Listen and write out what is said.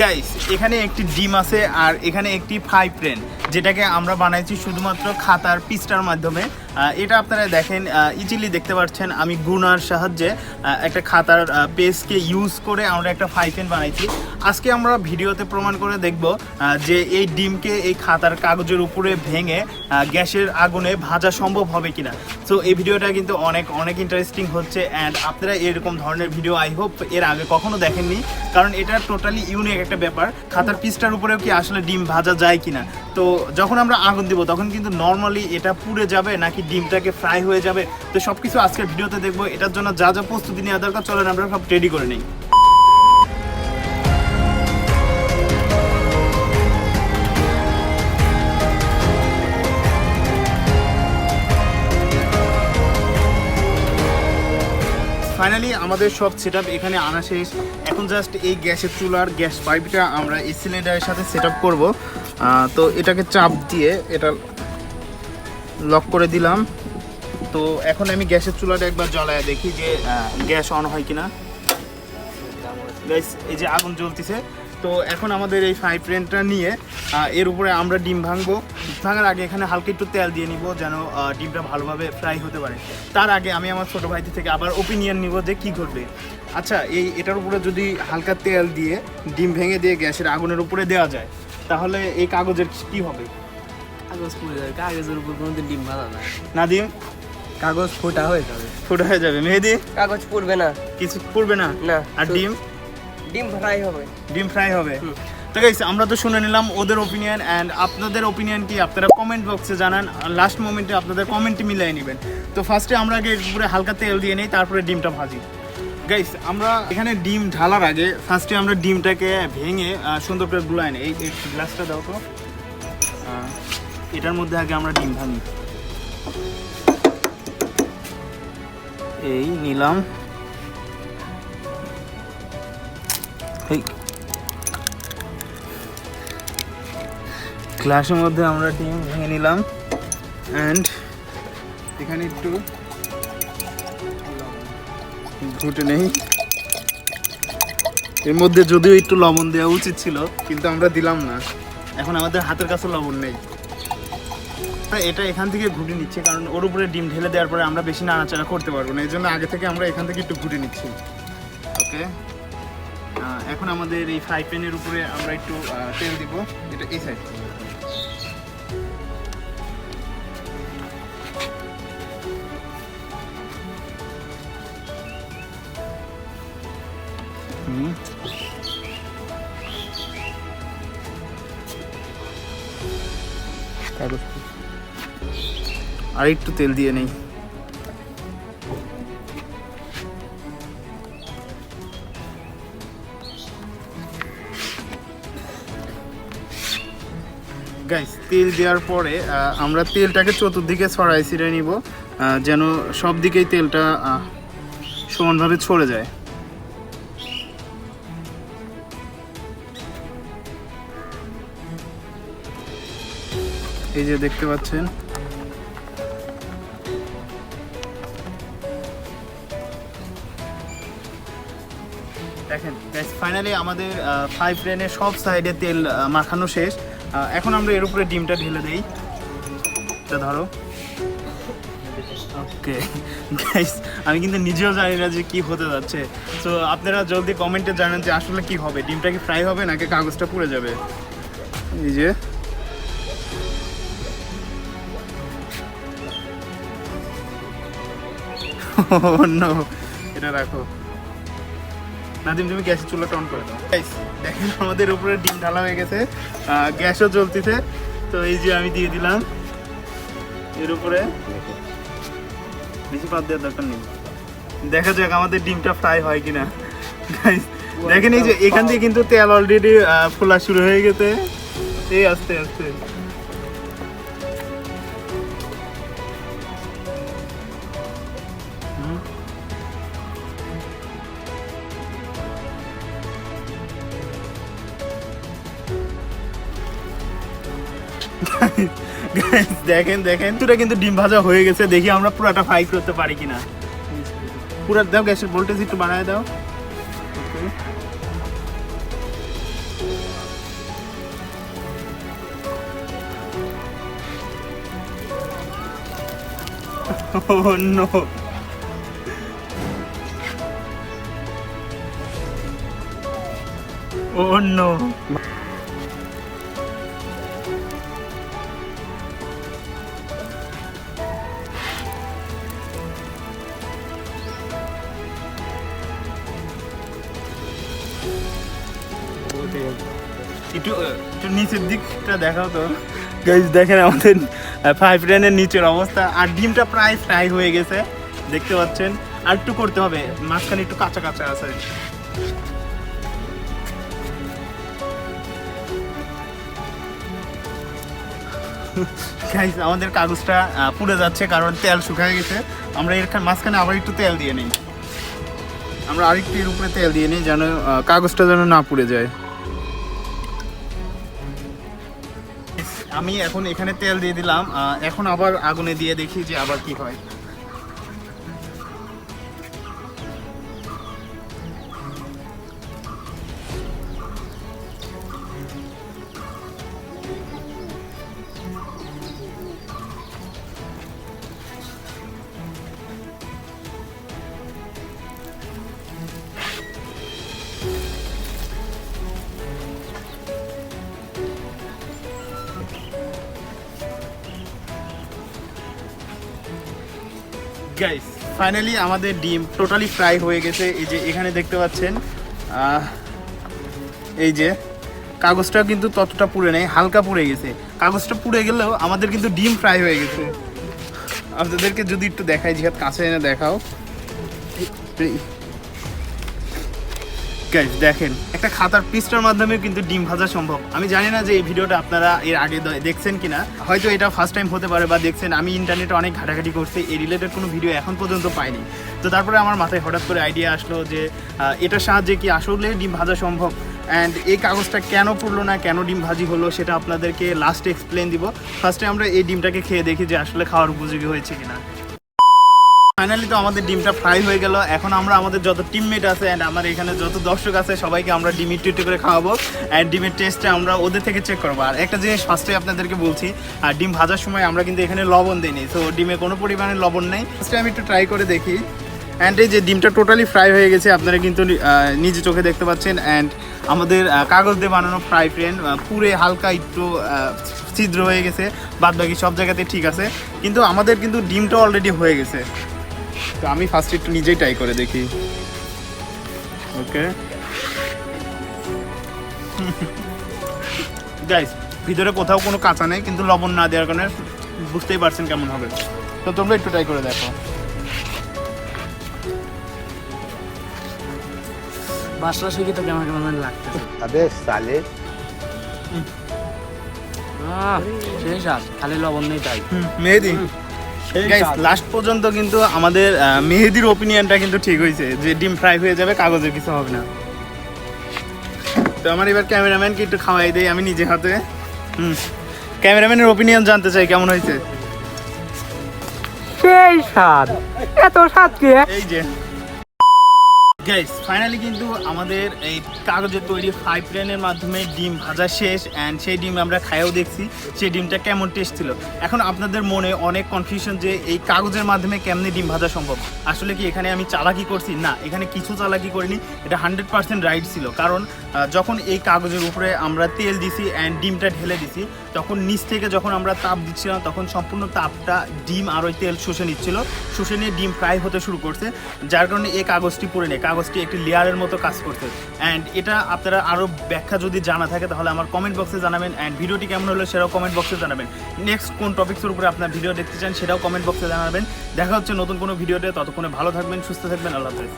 Guys এখানে একটি ডিম আছে আর এখানে একটি ফ্রাই প্লেন যেটাকে আমরা বানাইছি শুধুমাত্র খাতার পিসটার মাধ্যমে। এটা আপনারা দেখেন ইজিলি দেখতে পাচ্ছেন আমি গুনার সাহায্যে একটা খাতার পেজকে ইউজ করে আমরা একটা ফ্রাই প্যান বানাইছি। আজকে আমরা ভিডিওতে প্রমাণ করে দেখব যে এই ডিমকে এই খাতার কাগজের উপরে ভেঙে গ্যাসের আগুনে ভাজা সম্ভব হবে কিনা। সো এই ভিডিওটা কিন্তু অনেক অনেক ইন্টারেস্টিং হচ্ছে অ্যান্ড আপনারা এরকম ধরনের ভিডিও আই হোপ এর আগে কখনো দেখেননি, কারণ এটা টোটালি ইউনিক একটা ব্যাপার। খাতার পিসটার উপরেও কি আসলে ডিম ভাজা যায় কিনা? তো যখন আমরা আগুন দিব, তখন কিন্তু নর্মালি এটা পুড়ে যাবে নাকি ডিমটাকে ফ্রাই হয়ে যাবে। তো সব কিছু আজকের ভিডিওতে দেখব। এটার জন্য যা যা প্রস্তুতি নেওয়া দরকার, চলেন আমরা সব রেডি করে নিই। ফাইনালি আমাদের সব সেট এখানে আনা শেষ। এখন জাস্ট এই গ্যাসের চুলার গ্যাস পাইপটা আমরা এই সিলিন্ডারের সাথে সেট করব। তো এটাকে চাপ দিয়ে এটা লক করে দিলাম। তো এখন আমি গ্যাসের চুলাটা একবার জ্বালায় দেখি যে গ্যাস অন হয় কিনা। এই যে আগুন জ্বলতেছে। তো এখন আমাদের এই ফ্রাই প্যানটা নিয়ে এর উপরে আমরা ডিম ভাঙবো। ভাঙার আগে এখানে হালকা একটু তেল দিয়ে নিব যেন ডিমটা ভালোভাবে ফ্রাই হতে পারে। তার আগে আমি আমার ছোটো ভাইটি থেকে আবার ওপিনিয়ন নিব যে কি ঘটবে। আচ্ছা এই এটার উপরে যদি হালকা তেল দিয়ে ডিম ভেঙে দিয়ে গ্যাসের আগুনের উপরে দেওয়া যায়, তাহলে এই কাগজের কি হবে? কাগজ পুড়ে যাবে কাগজের উপর কোনোদিন ডিম ভালো না। না দিয়ে কাগজ ফোটা হয়ে যাবে। ফুটো হয়ে যাবে। মেহেদি? কাগজ পুড়বে না। কিছু পড়বে না? না আর ডিম? ডিম ফ্রাই হবে। ডিম ফ্রাই হবে। তো গাইস আমরা তো শুনে নিলাম ওদের ওপিনিয়ন অ্যান্ড আপনাদের ওপিনিয়ন কি? আপনারা কমেন্ট বক্সে জানান। লাস্ট মোমেন্টে আপনাদের কমেন্টে মিলিয়ে নেবেন। তো ফার্স্টে আমরা আগে উপরে হালকা তেল দিয়ে নিই তারপরে ডিমটা ভাজি। গাইস আমরা এখানে ডিম ঢালার আগে ফার্স্টে আমরা ডিমটাকে ভেঙে সুন্দর করে গুলায় নিই। এই গ্লাসটা দাও তো। এটার মধ্যে আগে আমরা ডিম ভাঙি। এই নিলাম। গ্লাসের মধ্যে আমরা ডিম ভেঙে নিলাম। অ্যান্ড এখানে একটু ঘুটে নেই। এর মধ্যে যদিও একটু লবণ দেওয়া উচিত ছিল, কিন্তু আমরা দিলাম না। এখন আমাদের হাতের কাছে লবণ নেই। এটা এখান থেকে ঘুটে নিচ্ছে, কারণ ওর উপরে ডিম ঢেলে দেওয়ার পরে আমরা বেশি নাড়াচাড়া করতে পারব না। এই জন্য আগে থেকে আমরা এখান থেকে একটু ঘুটে নিচ্ছি। ওকে এখন আমাদের এই ফ্রাই প্যানের উপরে আমরা একটু তেল দিব। এটা এই সাইড কাগজ। আর একটু তেল দিয়ে নেই। গাইস তেল দেওয়ার পরে আমরা তেলটাকে চতুর্দিকে ছড়াই ছিঁড়ে নিব যেন সব দিকেই তেলটা সমানভাবে ছড়ে যায়। এই যে দেখতে পাচ্ছেন দেখেন ফাইনালি আমাদের ফাইভ প্লেনের সব সাইডে তেল মাখানো শেষ। এখন আমরা এর উপরে ডিমটা ঢেলে দেই। এটা ধরো। ওকে গাইস আমি কিন্তু নিজেও জানি না যে কি হতে যাচ্ছে। তো আপনারা জলদি কমেন্টে জানান যে আসলে কি হবে। ডিমটা কি ফ্রাই হবে নাকি কাগজটা পুড়ে যাবে? এই যে। এটা রাখো। নাদিম তুমি গ্যাসের চুলাটা অন করে দাও। দেখেন আমাদের উপরে ডিম ঢালা হয়ে গেছে। গ্যাসও জ্বলতেছে। তো এই যে আমি দিয়ে দিলাম। এর উপরে বেশি পাত দেওয়ার দরকার নেই। দেখা যাক আমাদের ডিমটা ফ্রাই হয় কিনা। Guys, দেখেন এই যে এখান থেকে কিন্তু তেল অলরেডি ফোলা শুরু হয়ে গেছে। এই আস্তে আস্তে। দেখেন দেখেন। তোরা কিন্তু ডিম ভাজা হয়ে গেছে। দেখি আমরা পুরোটা ফ্রাই করতে পারি কিনা। পুরো দাও গ্যাসের ভোল্টেজ একটু বাড়ায় দাও। ও নো ও নো একটু একটু নিচের দিকটা দেখাও তো। গাইজ দেখেন আমাদের ফাইভ রেনের নিচের অবস্থা। আর ডিমটা প্রায় ফ্রাই হয়ে গেছে, দেখতে পাচ্ছেন। আর একটু করতে হবে, মাঝখানে একটু কাঁচা কাঁচা আছে। গাইজ আমাদের কাগজটা পুড়ে যাচ্ছে কারণ তেল শুকিয়ে গেছে। আমরা এর মাঝখানে আবার একটু তেল দিয়ে নিই। আমরা আরেকটু এর উপরে তেল দিয়ে নিই যেন কাগজটা যেন না পুড়ে যায়। আমি এখন এখানে তেল দিয়ে দিলাম এখন আবার আগুনে দিয়ে দেখি যে আবার কি হয়। গাইস ফাইনালি আমাদের ডিম টোটালি ফ্রাই হয়ে গেছে। এই যে এখানে দেখতে পাচ্ছেন এই যে কাগজটা কিন্তু ততটা পুড়ে নেই, হালকা পুড়ে গেছে। কাগজটা পুড়ে গেলেও আমাদের কিন্তু ডিম ফ্রাই হয়ে গেছে। আপনাদেরকে যদি একটু দেখাই, জিহাদ কাছে এনে দেখাও। গাইস দেখেন, একটা খাতার পিসটার মাধ্যমে কিন্তু ডিম ভাজা সম্ভব। আমি জানি না যে এই ভিডিওটা আপনারা এর আগে দেখছেন কিনা। হয়তো এটা ফার্স্ট টাইম হতে পারে বা দেখছেন, আমি ইন্টারনেটে অনেক ঘাটাঘাটি করছি এই রিলেটেড কোনো ভিডিও এখন পর্যন্ত পাইনি। তো তারপরে আমার মাথায় হঠাৎ করে আইডিয়া আসলো যে এটার সাহায্যে কি আসলে ডিম ভাজা সম্ভব? অ্যান্ড এই কাগজটা কেন পড়ল না, কেন ডিম ভাজি হলো সেটা আপনাদেরকে লাস্টে এক্সপ্লেন দিব। ফার্স্টে আমরা এই ডিমটাকে খেয়ে দেখি যে আসলে খাওয়ার উপযোগী হয়েছে কিনা। ফাইনালি তো আমাদের ডিমটা ফ্রাই হয়ে গেল। এখন আমরা আমাদের যত টিমমেট আছে অ্যান্ড আমার এখানে যত দর্শক আছে, সবাইকে আমরা ডিম একটু একটু করে খাওয়াবো অ্যান্ড ডিমের টেস্টটা আমরা ওদের থেকে চেক করব। আর একটা জিনিস ফার্স্টে আপনাদেরকে বলছি আর ডিম ভাজার সময় আমরা কিন্তু এখানে লবণ দিইনি তো ডিমে কোনো পরিমাণে লবণ নেই। ফার্স্টে আমি একটু ট্রাই করে দেখি। অ্যান্ড এই যে ডিমটা টোটালি ফ্রাই হয়ে গেছে, আপনারা কিন্তু নিজে চোখে দেখতে পাচ্ছেন। অ্যান্ড আমাদের কাগজ দিয়ে বানানো ফ্রাই প্যান পুরে হালকা একটু ছিদ্র হয়ে গেছে। বাদ বাকি সব জায়গাতে ঠিক আছে। কিন্তু আমাদের কিন্তু ডিমটা অলরেডি হয়ে গেছে। তো আমি ফার্স্ট একটু নিজেই ট্রাই করে দেখি। ওকে গাইস ভিতরে কোথাও কোনো কাঁচা নেই কিন্তু লবণ না দেওয়ার কারণে বুঝতেই পারছেন কেমন হবে। তো তোমরা একটু ট্রাই করে দেখো। বাসলা সুখি তো কেমন কেমন লাগতেছে। আবে সালে। সেই খালি লবণ নেই তাই। মেহেদি। গাইস লাস্ট পর্যন্ত কিন্তু আমাদের মেহেদির ওপিনিয়নটা কিন্তু ঠিক হয়েছে যে ডিম ফ্রাই হয়ে যাবে কাগজের কিছু হবে না। তো আমার এবার ক্যামেরাম্যানকে একটু খাওয়াই দেই আমি নিজে হাতে। হুম। ক্যামেরাম্যানের ওপিনিয়ন জানতে চাই কেমন হয়েছে? সেই স্বাদ। এত স্বাদ কি এই যে। গাইস ফাইনালি কিন্তু আমাদের এই কাগজের তৈরি ফাইভ প্লেনের মাধ্যমে ডিম ভাজা শেষ অ্যান্ড সেই ডিম আমরা খাইয়েও দেখছি। সেই ডিমটা কেমন টেস্ট ছিল? এখন আপনাদের মনে অনেক কনফিউশন যে এই কাগজের মাধ্যমে কেমনে ডিম ভাজা সম্ভব? আসলে কি এখানে আমি চালাকি করছি? না, এখানে কিছু চালাকি করিনি। এটা হান্ড্রেড পার্সেন্ট রাইট ছিল। কারণ যখন এই কাগজের উপরে আমরা তেল দিছি অ্যান্ড ডিমটা ঢেলে দিছি, তখন নিচ থেকে যখন আমরা তাপ দিচ্ছিলাম, তখন সম্পূর্ণ তাপটা ডিম আর ওই তেল শুষে নিচ্ছিল। শুষে নিয়ে ডিম ফ্রাই হতে শুরু করছে, যার কারণে এই কাগজটি পড়ে নেই। কাগজটি একটি লেয়ারের মতো কাজ করছে অ্যান্ড এটা আপনারা আরও ব্যাখ্যা যদি জানা থাকে, তাহলে আমার কমেন্ট বক্সে জানাবেন। অ্যান্ড ভিডিওটি কেমন হলো সেটাও কমেন্ট বক্সে জানাবেন। নেক্সট কোন টপিক্সের উপরে আপনার ভিডিও দেখতে চান, সেটাও কমেন্ট বক্সে জানাবেন। দেখা হচ্ছে নতুন কোনো ভিডিওতে ততক্ষণে ভালো থাকবেন, সুস্থ থাকবেন। আল্লাহ হাফেজ।